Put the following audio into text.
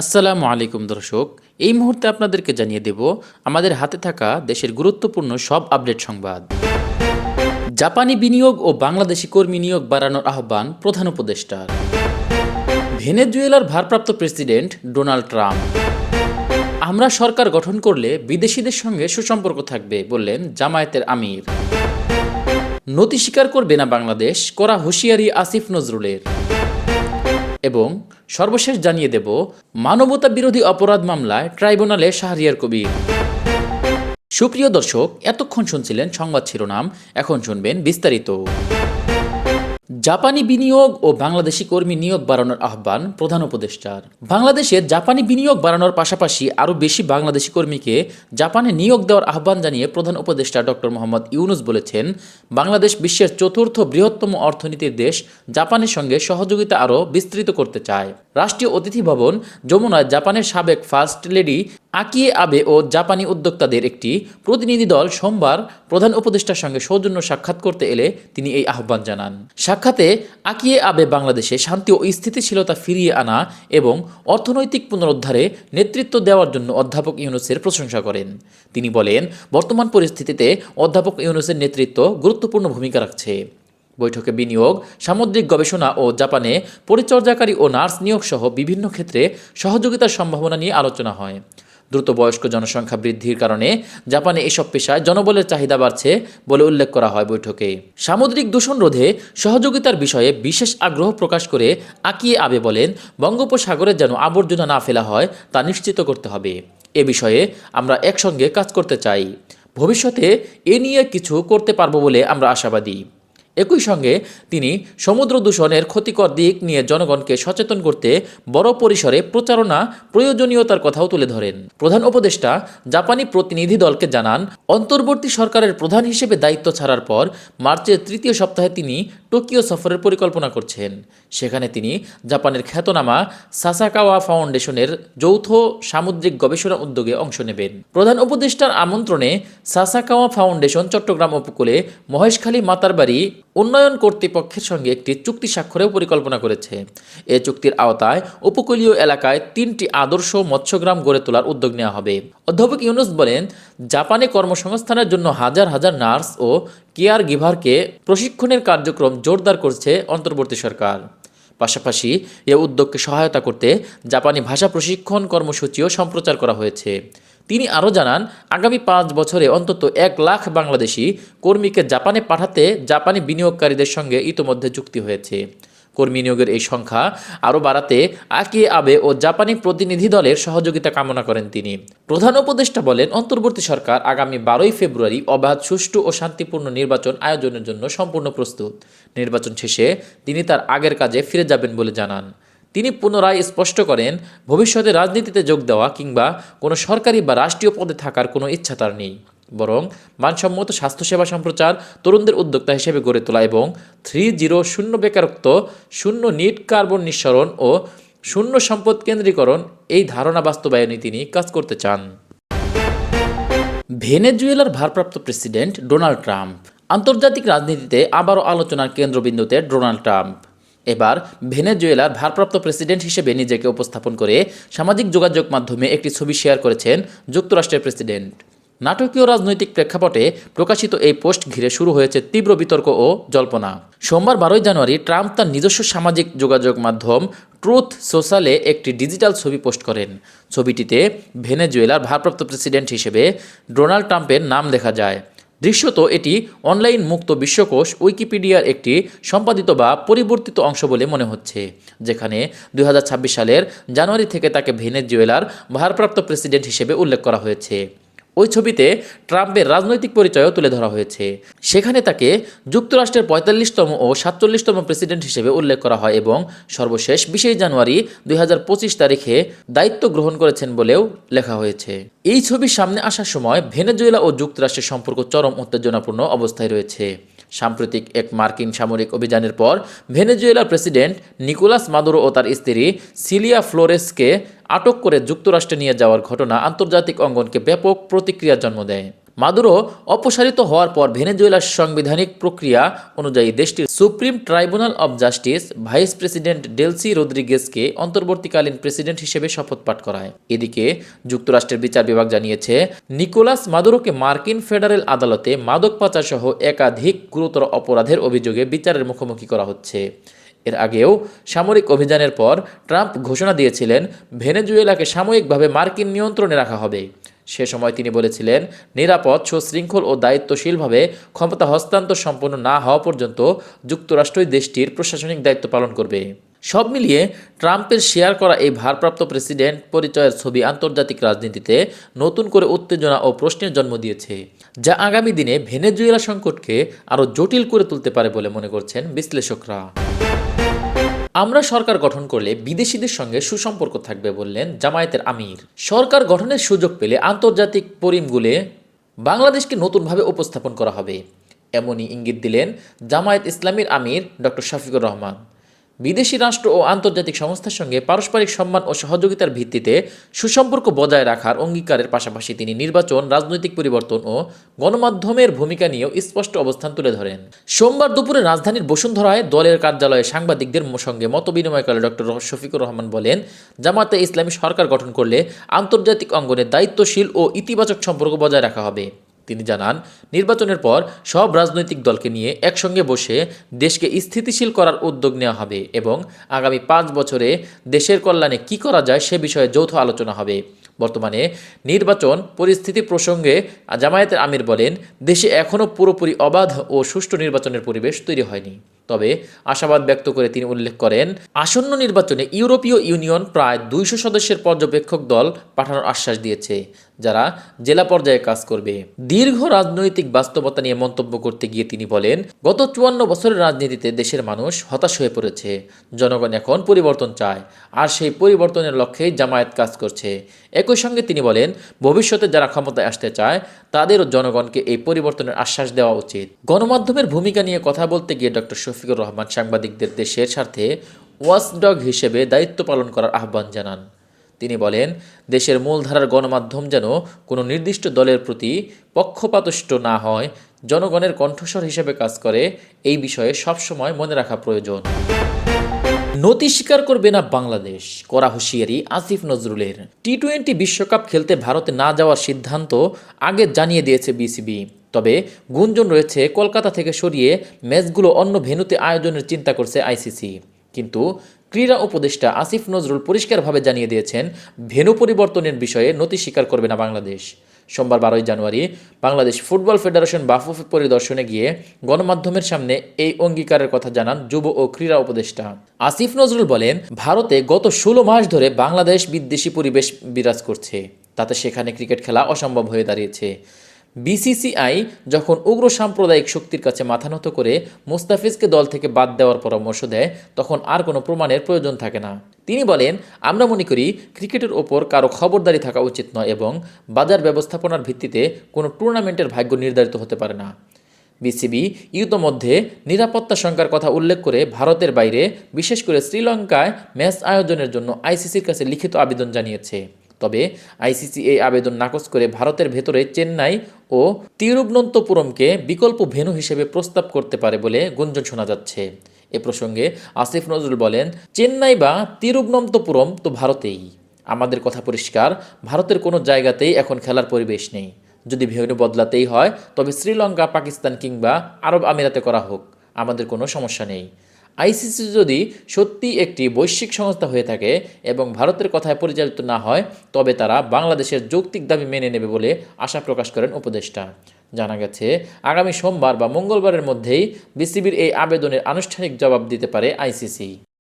আসসালামু আলাইকুম দর্শক, এই মুহূর্তে আপনাদেরকে জানিয়ে দেব আমাদের হাতে থাকা দেশের গুরুত্বপূর্ণ সব আপডেট সংবাদ। জাপানি বিনিয়োগ ও বাংলাদেশি কর্মী নিয়োগ বাড়ানোর আহ্বান প্রধান উপদেষ্টার। ভেনেজুয়েলার ভারপ্রাপ্ত প্রেসিডেন্ট ডোনাল্ড ট্রাম্প। আমরা সরকার গঠন করলে বিদেশিদের সঙ্গে সুসম্পর্ক থাকবে বললেন জামায়াতের আমির। নতি স্বীকার করবে না বাংলাদেশ, করা হুঁশিয়ারি আসিফ নজরুলের। এবং সর্বশেষ জানিয়ে দেব মানবতা বিরোধী অপরাধ মামলায় ট্রাইব্যুনালে শাহরিয়ার কবির। সুপ্রিয় দর্শক, এতক্ষণ শুনছিলেন সংবাদ শিরোনাম, এখন শুনবেন বিস্তারিত। জাপানি বিনিয়োগ ও বাংলাদেশি কর্মী নিয়োগ বাড়ানোর আহ্বান প্রধান উপদেষ্টার। বাংলাদেশে জাপানি বিনিয়োগ বাড়ানোর পাশাপাশি আরও বেশি বাংলাদেশি কর্মীকে জাপানে নিয়োগ দেওয়ার আহ্বান জানিয়ে প্রধান উপদেষ্টা ডক্টর মোহাম্মদ ইউনুস বলেছেন, বাংলাদেশ বিশ্বের চতুর্থ বৃহত্তম অর্থনীতির দেশ, জাপানের সঙ্গে সহযোগিতা আরও বিস্তৃত করতে চায়। রাষ্ট্রীয় অতিথি ভবন যমুনায় জাপানের সাবেক ফার্স্ট লেডি আকিয়ে আবে ও জাপানি উদ্যোক্তাদের একটি প্রতিনিধি দল সোমবার প্রধান উপদেষ্টার সঙ্গে সৌজন্য সাক্ষাৎ করতে এলে তিনি এই আহ্বান জানান। সাক্ষাতে আকিয়ে আবে বাংলাদেশে শান্তি ও স্থিতিশীলতা ফিরিয়ে আনা এবং অর্থনৈতিক পুনরুদ্ধারে নেতৃত্ব দেওয়ার জন্য অধ্যাপক ইউনুসের প্রশংসা করেন। তিনি বলেন, বর্তমান পরিস্থিতিতে অধ্যাপক ইউনুসের নেতৃত্ব গুরুত্বপূর্ণ ভূমিকা রাখছে। বৈঠকে বিনিয়োগ, সামুদ্রিক গবেষণা ও জাপানে পরিচর্যাকারী ও নার্স নিয়োগ সহ বিভিন্ন ক্ষেত্রে সহযোগিতার সম্ভাবনা নিয়ে আলোচনা হয়। দ্রুত বয়স্ক জনসংখ্যা বৃদ্ধির কারণে জাপানে এসব পেশায় জনবলের চাহিদা বাড়ছে বলে উল্লেখ করা হয় বৈঠকে। সামুদ্রিক দূষণ রোধে সহযোগিতার বিষয়ে বিশেষ আগ্রহ প্রকাশ করে আকিয়ে আবে বলেন, বঙ্গোপসাগরে যেন আবর্জনা না ফেলা হয় তা নিশ্চিত করতে হবে। এ বিষয়ে আমরা একসঙ্গে কাজ করতে চাই। ভবিষ্যতে এ নিয়ে কিছু করতে পারব বলে আমরা আশাবাদী। একই সঙ্গে তিনি সমুদ্র দূষণের ক্ষতিকর দিক নিয়ে জনগণকে সচেতন করতে বড় পরিসরে প্রচারণা প্রয়োজনীয়তার কথাও তুলে ধরেন। প্রধান উপদেষ্টা জাপানি প্রতিনিধি দলকে জানান, অন্তর্বর্তী সরকারের প্রধান হিসেবে দায়িত্ব ছাড়ার পর মার্চের তৃতীয় সপ্তাহে তিনি টোকিও সফরের পরিকল্পনা করছেন। সেখানে তিনি জাপানের খ্যাতনামা সাসাকাওয়া ফাউন্ডেশনের যৌথ সামুদ্রিক গবেষণা উদ্যোগে অংশ নেবেন। প্রধান উপদেষ্টার আমন্ত্রণে সাসাকাওয়া ফাউন্ডেশন চট্টগ্রাম উপকূলে মহেশখালী মাতারবাড়ি উন্নয়ন কর্তৃপক্ষের সঙ্গে একটি চুক্তি স্বাক্ষরেও পরিকল্পনা করেছে। এ চুক্তির আওতায় উপকূলীয় এলাকায় তিনটি আদর্শ মৎস্যগ্রাম গড়ে তোলার উদ্যোগ নেওয়া হবে। অধ্যাপক ইউনুস বলেন, জাপানে কর্মসংস্থানের জন্য হাজার হাজার নার্স ও কেয়ার গিভারকে প্রশিক্ষণের কার্যক্রম জোরদার করছে অন্তর্বর্তী সরকার। পাশাপাশি এ উদ্যোগকে সহায়তা করতে জাপানি ভাষা প্রশিক্ষণ কর্মসূচিও সম্প্রচার করা হয়েছে। তিনি আরও জানান, আগামী পাঁচ বছরে অন্তত এক লাখ বাংলাদেশি কর্মীকে জাপানে পাঠাতে জাপানি বিনিয়োগকারীদের সঙ্গে ইতোমধ্যে চুক্তি হয়েছে। কর্মী নিয়োগের এই সংখ্যা আরও বাড়াতে আকি আবে ও জাপানি প্রতিনিধি দলের সহযোগিতা কামনা করেন তিনি। প্রধান উপদেষ্টা বলেন, অন্তর্বর্তী সরকার আগামী বারোই ফেব্রুয়ারি অবাধ, সুষ্ঠু ও শান্তিপূর্ণ নির্বাচন আয়োজনের জন্য সম্পূর্ণ প্রস্তুত। নির্বাচন শেষে তিনি তার আগের কাজে ফিরে যাবেন বলে জানান। তিনি পুনরায় স্পষ্ট করেন, ভবিষ্যতে রাজনীতিতে যোগ দেওয়া কিংবা কোনো সরকারি বা রাষ্ট্রীয় পদে থাকার কোনো ইচ্ছা তার নেই। বরং মানসম্মত স্বাস্থ্যসেবা সম্প্রচার তরুণদের উদ্যোক্তা হিসেবে গড়ে তোলা এবং থ্রি জিরো শূন্য বেকারত্ব, শূন্য নিট কার্বন নিঃসরণ ও শূন্য সম্পদ কেন্দ্রীকরণ এই ধারণা বাস্তবায়নে তিনি কাজ করতে চান। ভেনেজুয়েলার ভারপ্রাপ্ত প্রেসিডেন্ট ডোনাল্ড ট্রাম্প। আন্তর্জাতিক রাজনীতিতে আবারও আলোচনার কেন্দ্রবিন্দুতে ডোনাল্ড ট্রাম্প। এবার ভেনেজুয়েলার ভারপ্রাপ্ত প্রেসিডেন্ট হিসেবে নিজেকে উপস্থাপন করে সামাজিক যোগাযোগ মাধ্যমে একটি ছবি শেয়ার করেছেন যুক্তরাষ্ট্রের প্রেসিডেন্ট। নাটকীয় রাজনৈতিক প্রেক্ষাপটে প্রকাশিত এই পোস্ট ঘিরে শুরু হয়েছে তীব্র বিতর্ক ও জল্পনা। সোমবার বারোই জানুয়ারি ট্রাম্প তার নিজস্ব সামাজিক যোগাযোগ মাধ্যম ট্রুথ সোশ্যালে একটি ডিজিটাল ছবি পোস্ট করেন। ছবিটিতে ভেনেজুয়েলার ভারপ্রাপ্ত প্রেসিডেন্ট হিসেবে ডোনাল্ড ট্রাম্পের নাম দেখা যায়। দৃশ্যত এটি অনলাইন মুক্ত বিশ্বকোষ উইকিপিডিয়ার একটি সম্পাদিত বা পরিবর্তিত অংশ বলে মনে হচ্ছে, যেখানে দু হাজার ছাব্বিশ সালের জানুয়ারি থেকে তাকে ভেনেজুয়েলার ভারপ্রাপ্ত প্রেসিডেন্ট হিসেবে উল্লেখ করা হয়েছে। ওই ছবিতে ট্রাম্পের রাজনৈতিক পরিচয়ও তুলে ধরা হয়েছে। সেখানে তাকে যুক্তরাষ্ট্রের পঁয়তাল্লিশতম ও সাতচল্লিশতম প্রেসিডেন্ট হিসেবে উল্লেখ করা হয় এবং সর্বশেষ বিশে জানুয়ারি দুই হাজার পঁচিশ তারিখে দায়িত্ব গ্রহণ করেছেন বলেও লেখা হয়েছে। এই ছবির সামনে আসার সময় ভেনেজুয়েলা ও যুক্তরাষ্ট্রের সম্পর্ক চরম উত্তেজনাপূর্ণ অবস্থায় রয়েছে। সাম্প্রতিক এক মার্কিন সামরিক অভিযানের পর ভেনেজুয়েলার প্রেসিডেন্ট নিকোলাস মাদুরো ও তার স্ত্রী সিলিয়া ফ্লোরেসকে আটক করে যুক্তরাষ্ট্রে নিয়ে যাওয়ার ঘটনা আন্তর্জাতিক অঙ্গনকে ব্যাপক প্রতিক্রিয়া জন্ম দেয়। মাদুরো অপসারিত হওয়ার পর ভেনেজুয়েলার সাংবিধানিক প্রক্রিয়া অনুযায়ী দেশটির supreme tribunal of justice vice president Delcy রদ্রিগেজকে অন্তর্বর্তীকালীন প্রেসিডেন্ট হিসেবে শপথ পাঠ করায়। এদিকে যুক্তরাষ্ট্রের বিচার বিভাগ জানিয়েছে, নিকোলাস মাদুরোকে মার্কিন ফেডারেল আদালতে মাদক পাচার সহ একাধিক গুরুতর অপরাধের অভিযোগে বিচারের মুখোমুখি করা হচ্ছে। এর আগেও সামরিক অভিযানের পর ট্রাম্প ঘোষণা দিয়েছিলেন, ভেনেজুয়েলাকে সাময়িকভাবে মার্কিন নিয়ন্ত্রণে রাখা হবে। সে সময় তিনি বলেছিলেন, নিরাপদ, সুশৃঙ্খল ও দায়িত্বশীলভাবে ক্ষমতা হস্তান্তর সম্পন্ন না হওয়া পর্যন্ত যুক্তরাষ্ট্রই দেশটির প্রশাসনিক দায়িত্ব পালন করবে। সব মিলিয়ে ট্রাম্পের শেয়ার করা এই ভারপ্রাপ্ত প্রেসিডেন্ট পরিচয়ের ছবি আন্তর্জাতিক রাজনীতিতে নতুন করে উত্তেজনা ও প্রশ্নের জন্ম দিয়েছে, যা আগামী দিনে ভেনেজুয়েলা সংকটকে আরও জটিল করে তুলতে পারে বলে মনে করছেন বিশ্লেষকরা। আমরা সরকার গঠন করলে বিদেশিদের সঙ্গে সুসম্পর্ক থাকবে বললেন জামায়াতের আমির। সরকার গঠনের সুযোগ পেলে আন্তর্জাতিক পরিমগুলে বাংলাদেশকে নতুনভাবে উপস্থাপন করা হবে। এমনই ইঙ্গিত দিলেন জামায়াত ইসলামীর আমির ডক্টর শফিকুর রহমান। বিদেশি রাষ্ট্র ও আন্তর্জাতিক সংস্থার সঙ্গে পারস্পরিক সম্মান ও সহযোগিতার ভিত্তিতে সুসম্পর্ক বজায় রাখার অঙ্গীকারের পাশাপাশি তিনি নির্বাচন, রাজনৈতিক পরিবর্তন ও গণমাধ্যমের ভূমিকা নিয়েও স্পষ্ট অবস্থান তুলে ধরেন। সোমবার দুপুরে রাজধানীর বসুন্ধরায় দলের কার্যালয়ে সাংবাদিকদের সঙ্গে মতবিনিময়কালে ডক্টর শফিকুর রহমান বলেন জামাতে ইসলামী সরকার গঠন করলে আন্তর্জাতিক অঙ্গনে দায়িত্বশীল ও ইতিবাচক সম্পর্ক বজায় রাখা হবে। তিনি জানান, নির্বাচনের পর সব রাজনৈতিক দলকে নিয়ে একসঙ্গে বসে দেশকে স্থিতিশীল করার উদ্যোগ নেওয়া হবে এবং আগামী পাঁচ বছরে দেশের কল্যাণে কি করা যায় সে বিষয়ে যৌথ আলোচনা হবে। বর্তমানে নির্বাচন পরিস্থিতি প্রসঙ্গে জামায়াতের আমির বলেন, দেশে এখনও পুরোপুরি অবাধ ও সুষ্ঠু নির্বাচনের পরিবেশ তৈরি হয়নি। তবে আশাবাদ ব্যক্ত করে তিনি উল্লেখ করেন, আসন্ন নির্বাচনে ইউরোপীয় ইউনিয়ন প্রায় দুইশো সদস্যের পর্যবেক্ষক দল পাঠানোর আশ্বাস দিয়েছে। যারা জেলা পর্যায়ে কাজ করবে। দীর্ঘ রাজনৈতিক বাস্তবতা নিয়ে মন্তব্য করতে গিয়ে তিনি বলেন, গত চুয়ান্ন বছরের রাজনীতিতে দেশের মানুষ হতাশ হয়ে পড়েছে। জনগণ এখন পরিবর্তন চায়, আর সেই পরিবর্তনের লক্ষ্যেই জামায়াত কাজ করছে। একই সঙ্গে তিনি বলেন, ভবিষ্যতে যারা ক্ষমতায় আসতে চায় তাদেরও জনগণকে এই পরিবর্তনের আশ্বাস দেওয়া উচিত। গণমাধ্যমের ভূমিকা নিয়ে কথা বলতে গিয়ে ডক্টর শফিকুর রহমান সাংবাদিকদের দেশের স্বার্থে ওয়াচডগ হিসেবে দায়িত্ব পালন করার আহ্বান জানান। তিনি বলেন, দেশের মূলধারার গণমাধ্যম যেন কোনো নির্দিষ্ট দলের প্রতি পক্ষপাতষ্ট না হয়, জনগণের কণ্ঠস্বর হিসেবে কাজ করে, এই বিষয়ে সবসময় মনে রাখা প্রয়োজন। নতি স্বীকার করবে না বাংলাদেশ করা হুঁশিয়ারি আসিফ নজরুলের। টি টোয়েন্টি বিশ্বকাপ খেলতে ভারতে না যাওয়ার সিদ্ধান্ত আগে জানিয়ে দিয়েছে বিসিবি। তবে গুঞ্জন রয়েছে, কলকাতা থেকে সরিয়ে ম্যাচগুলো অন্য ভেন্যুতে আয়োজনের চিন্তা করছে আইসিসি। কিন্তু ক্রীড়া উপদেষ্টা আসিফ নজরুল পরিষ্কারভাবে জানিয়ে দিয়েছেন, ভেনু পরিবর্তনের বিষয়ে নতি স্বীকার করবে না বাংলাদেশ। সোমবার বারোই জানুয়ারি বাংলাদেশ ফুটবল ফেডারেশন বাফুফে পরিদর্শনে গিয়ে গণমাধ্যমের সামনে এই অঙ্গীকারের কথা জানান যুব ও ক্রীড়া উপদেষ্টা। আসিফ নজরুল বলেন, ভারতে গত ষোলো মাস ধরে বাংলাদেশ বিদ্বেষী পরিবেশ বিরাজ করছে, তাতে সেখানে ক্রিকেট খেলা অসম্ভব হয়ে দাঁড়িয়েছে। বিসিসিআই যখন উগ্র সাম্প্রদায়িক শক্তির কাছে মাথা নত করে মুস্তাফিজকে দল থেকে বাদ দেওয়ার পরামর্শ দেয়, তখন আর কোনো প্রমাণের প্রয়োজন থাকে না। তিনি বলেন, আমরা মনে করি ক্রিকেটের ওপর কারও খবরদারি থাকা উচিত নয় এবং বাজার ব্যবস্থাপনার ভিত্তিতে কোনো টুর্নামেন্টের ভাগ্য নির্ধারিত হতে পারে না। বিসিবি ইতোমধ্যে নিরাপত্তা শঙ্কার কথা উল্লেখ করে ভারতের বাইরে, বিশেষ করে শ্রীলঙ্কায় ম্যাচ আয়োজনের জন্য আইসিসির কাছে লিখিত আবেদন জানিয়েছে। তবে আইসিসি এই আবেদন নাকচ করে ভারতের ভেতরে চেন্নাই ও তিরুবনন্তপুরমকে বিকল্প ভেন্যু হিসেবে প্রস্তাব করতে পারে বলে গুঞ্জন শোনা যাচ্ছে। এ প্রসঙ্গে আসিফ নজরুল বলেন, চেন্নাই বা তিরুবনন্তপুরম তো ভারতেই। আমাদের কথা পরিষ্কার, ভারতের কোনো জায়গাতেই এখন খেলার পরিবেশ নেই। যদি ভেন্যু বদলাতেই হয়, তবে শ্রীলঙ্কা, পাকিস্তান কিংবা আরব আমিরাতে করা হোক। আমাদের কোনো সমস্যা নেই। আইসিসি যদি সত্যি একটি বৈশ্বিক সংস্থা হয়ে থাকে এবং ভারতের কথায় পরিচালিত না হয়, তবে তারা বাংলাদেশের যৌক্তিক দাবি মেনে নেবে বলে আশা প্রকাশ করেন উপদেষ্টা। জানা গেছে, আগামী সোমবার বা মঙ্গলবারের মধ্যেই বিসিবির এই আবেদনের আনুষ্ঠানিক জবাব দিতে পারে আইসিসি।